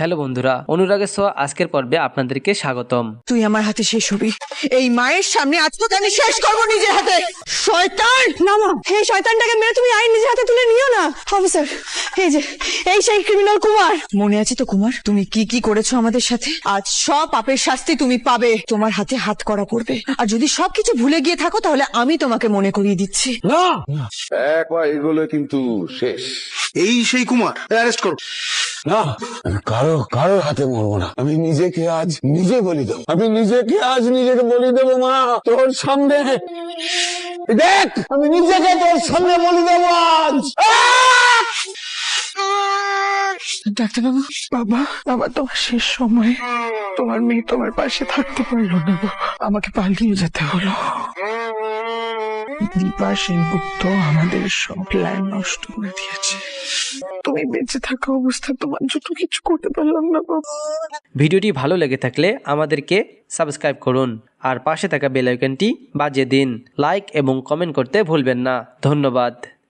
Hello বন্ধুরা অনুরাগের ছোঁয়া আজকের পর্বে আপনাদেরকে স্বাগতম। তুই আমার হাতে শেষ হবি। এই মায়ের সামনে আজ তোকে আমি শেষ করব নিজের হাতে। শয়তান! না মা এই শয়তানটাকে মেরে তুমি আইন নিজের হাতে তুলে নিও না। অফিসার এই যে এই সেই ক্রিমিনাল কুমার। মনে আছে তো কুমার তুমি কি কি করেছ আমাদের সাথে? আজ সব পাপের শাস্তি তুমি পাবে। তোমার হাতে হাত করা করবে আর যদি সবকিছু ভুলে গিয়ে থাকো তাহলে আমি তোমাকে মনে করিয়ে দিচ্ছি। না! একবার এগুলো কিন্তু শেষ। এই সেই কুমার অ্যারেস্ট করো। না কারও কারও হাতে মরবো না। আমি নিজেকে আজ নিজে বলি দেবো। আমি নিজেকে আজ নিজেকে বলি দেবো, মা, তোর সামনে। দেখ, আমি নিজেকে তোর সামনে বলি দেবো আজ! ডাক্তারবাবু, বাবা বাবা, তোমার শেষ সময় তোমার মেয়ে তোমার পাশে থাকতে পারল না আমাকে পালিয়ে যেতে হলো। দীপা সেনগুপ্ত আমাদের সব প্ল্যান নষ্ট করে দিয়েছে। তুমি বেঁচে থাকা অবস্থা তোমার জন্য কিছু করতে পারলাম না, বাবা। ভিডিওটি ভালো লেগে থাকলে আমাদেরকে সাবস্ক্রাইব করুন আর পাশে থাকা বেল আইকনটি দিন। লাইক এবং কমেন্ট করতে ভুলবেন না। ধন্যবাদ।